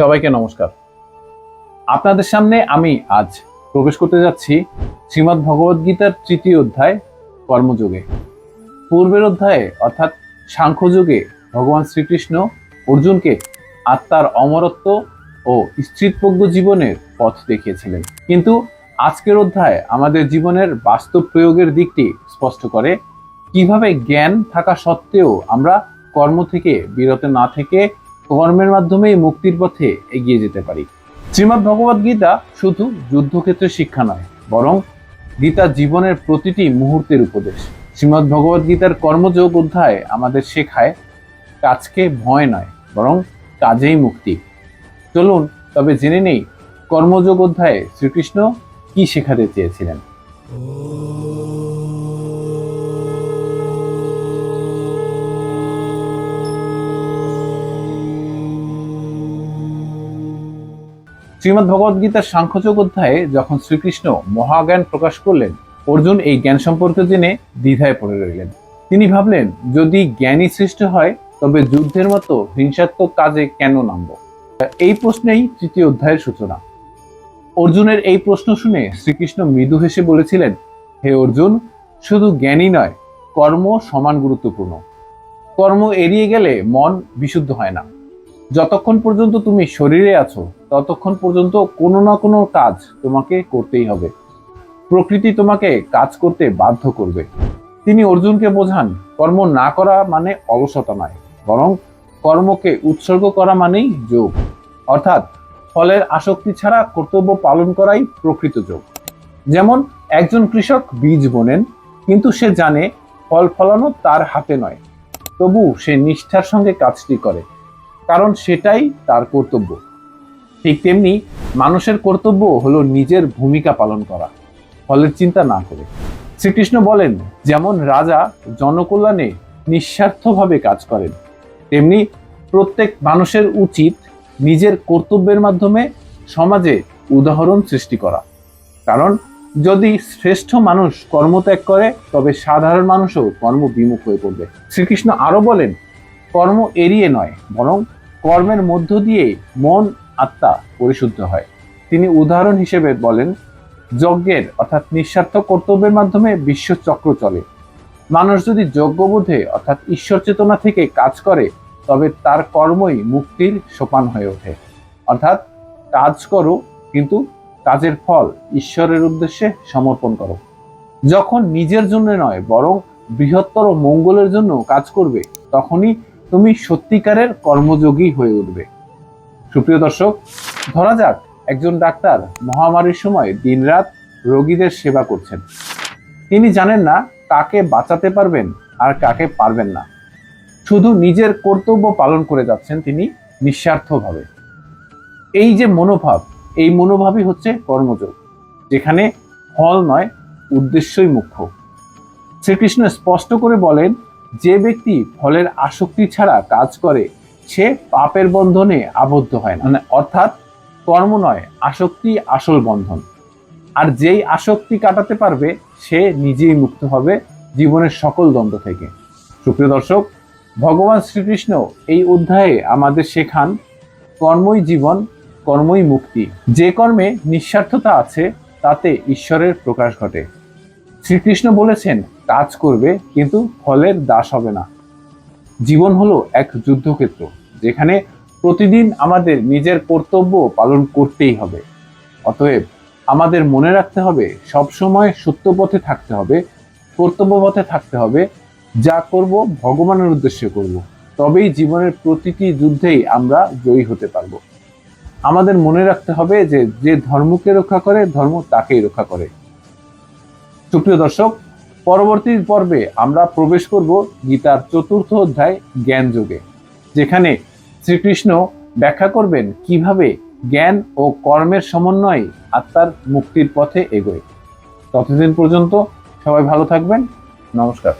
সবাইকে নমস্কার। আপনাদের সামনে আমি আজ প্রবেশ করতে যাচ্ছি শ্রীমদ্ ভগবদ গীতার তৃতীয় অধ্যায়, কর্মযোগে। পূর্বের অধ্যায়ে, অর্থাৎ সাংখ্যযোগে, ভগবান শ্রীকৃষ্ণ অর্জুনকে আত্মার অমরত্ব ও স্থিতপ্রজ্ঞ জীবনের পথ দেখিয়েছিলেন। কিন্তু আজকের অধ্যায় আমাদের জীবনের বাস্তব প্রয়োগের দিকটি স্পষ্ট করে কীভাবে জ্ঞান থাকা সত্ত্বেও আমরা কর্ম থেকে বিরত না থেকে কর্মের মাধ্যমেই মুক্তির পথে এগিয়ে যেতে পারি। শ্রীমদ্ ভগবদ গীতা শুধু যুদ্ধক্ষেত্রে শিক্ষা নয়, বরং গীতা জীবনের প্রতিটি মুহূর্তের উপদেশ। শ্রীমদ্ ভগবদ গীতার কর্মযোগ অধ্যায় আমাদের শেখায়, কাজকে ভয় নয়, বরং কাজেই মুক্তি। চলুন, তবে জেনে নেই কর্মযোগ অধ্যায়ে শ্রীকৃষ্ণ কি শেখাতে চেয়েছিলেন। শ্রীমদ্ ভগবদ গীতার সাংখ্যযোগ অধ্যায়ে যখন শ্রীকৃষ্ণ মহাজ্ঞান প্রকাশ করলেন, অর্জুন এই জ্ঞান সম্পর্কে জেনে দ্বিধায় পড়ে রইলেন। তিনি ভাবলেন, যদি জ্ঞানী সৃষ্টি হয়, তবে যুদ্ধের মতো হিংসাত্মক কাজে কেন নামব? এই প্রশ্নেই তৃতীয় অধ্যায়ের সূচনা। অর্জুনের এই প্রশ্ন শুনে শ্রীকৃষ্ণ মৃদু হেসে বলেছিলেন, হে অর্জুন, শুধু জ্ঞানী নয়, কর্ম সমান গুরুত্বপূর্ণ। কর্ম এড়িয়ে গেলে মন বিশুদ্ধ হয় না। যতক্ষণ পর্যন্ত তুমি শরীরে আছো ততক্ষণ পর্যন্ত কোনো না কোনো কাজ তোমাকে করতেই হবে। প্রকৃতি তোমাকে কাজ করতে বাধ্য করবে। তিনি অর্জুনকে বোঝান, কর্ম না করা মানে অলসতা নয়, বরং কর্মকে উৎসর্গ করা মানেই যোগ। অর্থাৎ ফলের আসক্তি ছাড়া কর্তব্য পালন করাই প্রকৃত যোগ। যেমন একজন কৃষক বীজ বোনেন, কিন্তু সে জানে ফল ফলানো তার হাতে নয়। তবু সে নিষ্ঠার সঙ্গে কাজটি করে, কারণ সেটাই তার কর্তব্য। ঠিক তেমনি মানুষের কর্তব্য হলো নিজের ভূমিকা পালন করা, ফলের চিন্তা না করে। শ্রীকৃষ্ণ বলেন, যেমন রাজা জনকল্যাণে নিঃস্বার্থভাবে কাজ করেন, তেমনি প্রত্যেক মানুষের উচিত নিজের কর্তব্যের মাধ্যমে সমাজে উদাহরণ সৃষ্টি করা। কারণ যদি শ্রেষ্ঠ মানুষ কর্মত্যাগ করে, তবে সাধারণ মানুষও কর্মবিমুখ হয়ে পড়বে। শ্রীকৃষ্ণ আরও বলেন, কর্ম এড়িয়ে নয়, বরং কর্মের মধ্য দিয়ে মন আত্মা পরিশুদ্ধ হয়। তিনি উদাহরণ হিসেবে বলেন, যজ্ঞের অর্থাৎ নিঃস্বার্থ কর্তব্যের মাধ্যমে বিশ্ব চক্র চলে। মানুষ যদি যজ্ঞবোধে অর্থাৎ ঈশ্বর চেতনা থেকে কাজ করে, তবে তার কর্মই মুক্তির সোপান হয়ে ওঠে। অর্থাৎ কাজ করো, কিন্তু কাজের ফল ঈশ্বরের উদ্দেশ্যে সমর্পণ করো। যখন নিজের জন্য নয়, বরং বৃহত্তর মঙ্গলের জন্য কাজ করবে, তখনই তুমি সত্যিকারের কর্মযোগী হয়ে উঠবে। সুপ্রিয় দর্শক, ধরা যাক একজন ডাক্তার মহামারীর সময় দিনরাত রোগীদের সেবা করছেন। তিনি জানেন না কাকে বাঁচাতে পারবেন আর কাকে পারবেন না। শুধু নিজের কর্তব্য পালন করে যাচ্ছেন তিনি নিঃস্বার্থভাবে। এই যে মনোভাব, এই মনোভাবই হচ্ছে কর্মযোগ, যেখানে ফল নয়, উদ্দেশ্যই মুখ্য। শ্রীকৃষ্ণ স্পষ্ট করে বলেন, যে ব্যক্তি ফলের আসক্তি ছাড়া কাজ করে সে পাপের বন্ধনে আবদ্ধ হয় না। মানে অর্থাৎ কর্ম নয়, আসক্তি আসল বন্ধন। আর যেই আসক্তি কাটাতে পারবে, সে নিজেই মুক্ত হবে জীবনের সকল দ্বন্দ্ব থেকে। সুপ্রিয় দর্শক, ভগবান শ্রীকৃষ্ণ এই অধ্যায়ে আমাদের শেখান, কর্মই জীবন, কর্মই মুক্তি। যে কর্মে নিঃস্বার্থতা আছে, তাতে ঈশ্বরের প্রকাশ ঘটে। শ্রীকৃষ্ণ বলেছেন, কাজ করবে, কিন্তু ফলের দাস হবে না। জীবন হলো এক যুদ্ধক্ষেত্র, যেখানে প্রতিদিন আমাদের নিজের কর্তব্য পালন করতেই হবে। অতএব আমাদের মনে রাখতে হবে, সবসময় সত্য পথে থাকতে হবে কর্তব্য পথে থাকতে হবে, যা করব, ভগবানের উদ্দেশ্যে করব। তবেই জীবনের প্রতিটি যুদ্ধেই আমরা জয়ী হতে পারব। আমাদের মনে রাখতে হবে যে যে ধর্মকে রক্ষা করে, ধর্ম তাকেই রক্ষা করে। সুপ্রিয় দর্শক পরবর্তী পর্বে আমরা প্রবেশ করব গীতার চতুর্থ অধ্যায় জ্ঞান যুগে, যেখানে শ্রীকৃষ্ণ ব্যাখ্যা করবেন কীভাবে জ্ঞান ও কর্মের সমন্বয়ে আত্মার মুক্তির পথে এগোয়। ততদিন পর্যন্ত সবাই ভালো থাকবেন। নমস্কার।